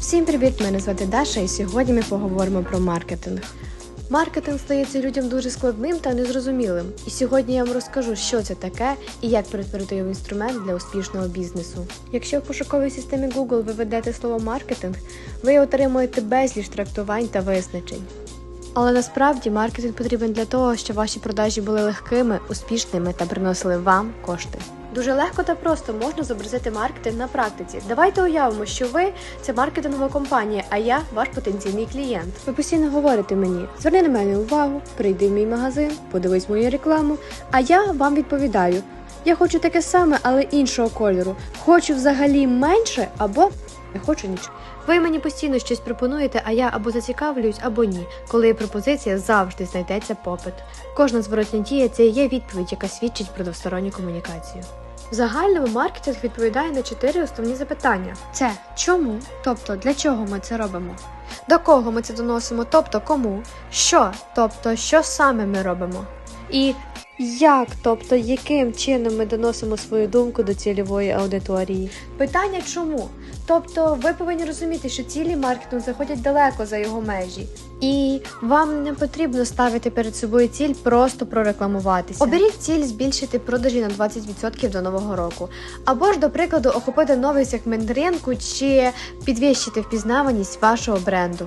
Всім привіт! Мене звати Даша, і сьогодні ми поговоримо про маркетинг. Маркетинг стається людям дуже складним та незрозумілим. І сьогодні я вам розкажу, що це таке і як перетворити його в інструмент для успішного бізнесу. Якщо в пошуковій системі Google ви ведете слово маркетинг, ви отримуєте безліч трактувань та визначень. Але насправді маркетинг потрібен для того, щоб ваші продажі були легкими, успішними та приносили вам кошти. Дуже легко та просто можна зобразити маркетинг на практиці. Давайте уявимо, що ви це маркетингова компанія, а я ваш потенційний клієнт. Ви постійно говорите мені: зверни на мене увагу, прийди в мій магазин, подивись мою рекламу. А я вам відповідаю: я хочу таке саме, але іншого кольору. Хочу взагалі менше або не хочу нічого. Ви мені постійно щось пропонуєте, а я або зацікавлююсь, або ні. Коли є пропозиція, завжди знайдеться попит. Кожна зворотня дія це і є відповідь, яка свідчить про двосторонню комунікацію. В загальному маркетинг відповідає на чотири основні запитання: це чому, тобто для чого ми це робимо, до кого ми це доносимо, тобто кому, що, тобто що саме ми робимо, і як, тобто яким чином ми доносимо свою думку до цільової аудиторії? Питання чому? Тобто ви повинні розуміти, що цілі маркетингу заходять далеко за його межі, і вам не потрібно ставити перед собою ціль просто прорекламуватися. Оберіть ціль збільшити продажі на 20% до нового року, або ж, до прикладу, охопити новий сегмент ринку чи підвищити впізнаваність вашого бренду.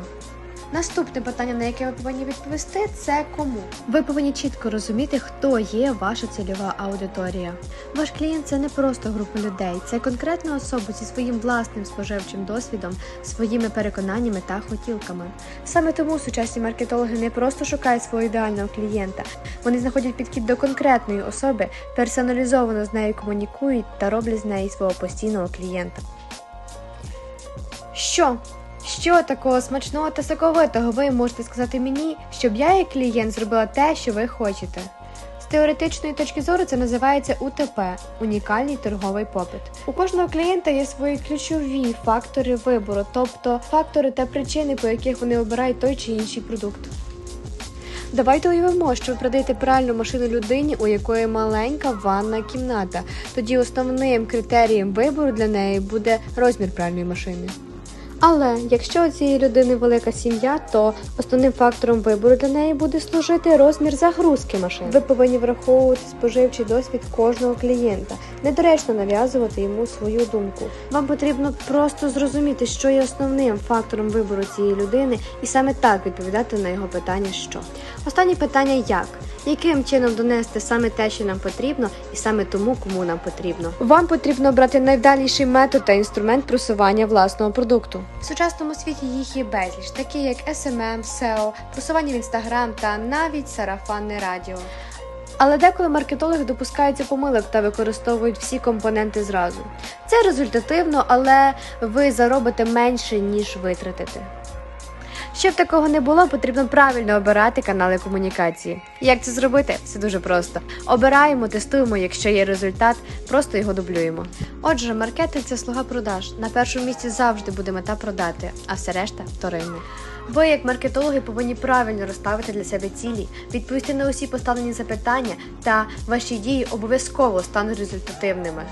Наступне питання, на яке ви повинні відповісти, це кому. Ви повинні чітко розуміти, хто є ваша цільова аудиторія. Ваш клієнт це не просто група людей, це конкретна особа зі своїм власним споживчим досвідом, своїми переконаннями та хотілками. Саме тому сучасні маркетологи не просто шукають свого ідеального клієнта, вони знаходять підхід до конкретної особи, персоналізовано з нею комунікують та роблять з неї свого постійного клієнта. Що? Що такого смачного та соковитого ви можете сказати мені, щоб я, як клієнт, зробила те, що ви хочете? З теоретичної точки зору це називається УТП унікальний торговий попит. У кожного клієнта є свої ключові фактори вибору, тобто фактори та причини, по яких вони обирають той чи інший продукт. Давайте уявимо, що ви продаєте пральну машину людині, у якої маленька ванна кімната. Тоді основним критерієм вибору для неї буде розмір пральної машини. Але якщо у цієї людини велика сім'я, то основним фактором вибору для неї буде служити розмір загрузки машин. Ви повинні враховувати споживчий досвід кожного клієнта, недоречно нав'язувати йому свою думку. Вам потрібно просто зрозуміти, що є основним фактором вибору цієї людини, і саме так відповідати на його питання, що останнє питання як. Яким чином донести саме те, що нам потрібно, і саме тому, кому нам потрібно? Вам потрібно обрати найвдаліший метод та інструмент просування власного продукту. В сучасному світі їх є безліч, такі як SMM, SEO, просування в Instagram та навіть сарафанне радіо. Але деколи маркетологи допускаються помилок та використовують всі компоненти зразу. Це результативно, але ви заробите менше, ніж витратите. Щоб такого не було, потрібно правильно обирати канали комунікації. Як це зробити? Це дуже просто. Обираємо, тестуємо, якщо є результат, просто його дублюємо. Отже, маркетинг це слуга продаж. На першому місці завжди буде мета продати, а все решта вторинне. Ви, як маркетологи, повинні правильно розставити для себе цілі, відповісти на усі поставлені запитання, та ваші дії обов'язково стануть результативними.